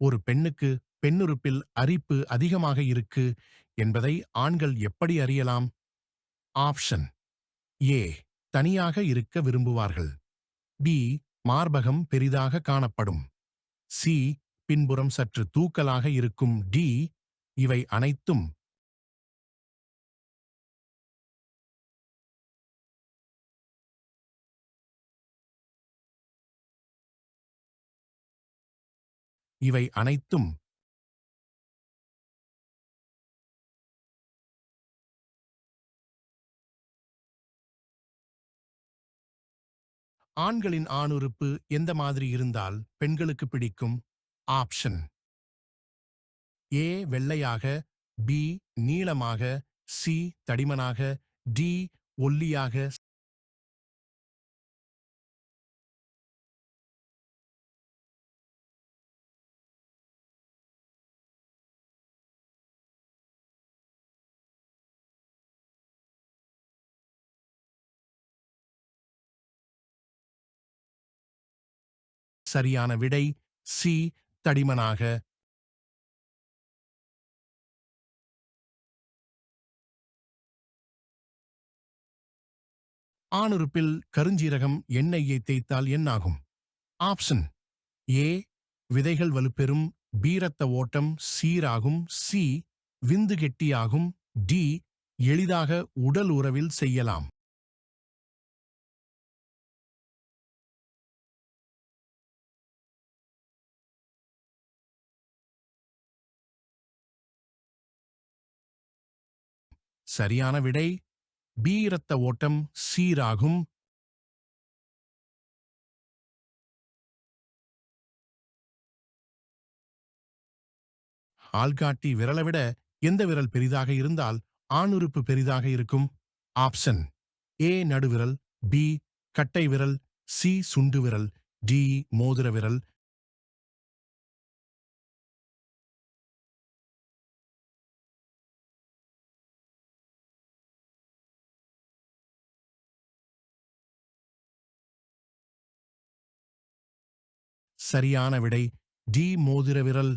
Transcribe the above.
ஒரு பெண்ணுக்கு பெண்ணுறுப்பில் அரிப்பு அதிகமாக இருக்கு என்பதை ஆண்கள் எப்படி அறியலாம்? ஆப்ஷன். ஏ தனியாக இருக்க விரும்புவார்கள். பி மார்பகம் பெரிதாக காணப்படும். சி பின்புறம் சற்று தூக்கலாக இருக்கும். டி இவை அனைத்தும் இவை அனைத்தும் ஆண்களின் ஆணுறுப்பு எந்த மாதிரி இருந்தால் பெண்களுக்கு பிடிக்கும்? ஆப்ஷன். ஏ வெள்ளையாக பி நீளமாக சி தடிமனாக டி ஒல்லியாக சரியான விடை சி. தடிமனாக. ஆணுறுப்பில் கருஞ்சீரகம் எண்ணெயை தேய்த்தால் என்னாகும்? ஆப்ஷன். ஏ. விதைகள் வலுப்பெறும். பி. ரத்த ஓட்டம் சீராகும். சி. விந்து கெட்டியாகும். டி. எளிதாக உடல் உறவில் செய்யலாம். சரியான விடை. பி இரத்த ஓட்டம் சீராகும். ஆள்காட்டி விரலை விட எந்த விரல் பெரிதாக இருந்தால் ஆணுறுப்பு பெரிதாக இருக்கும். ஆப்ஷன் ஏ நடுவிரல் பி கட்டை விரல் சி சுண்டு விரல் டி மோதிர விரல் சரியான விடை. டி மோதிர விரல்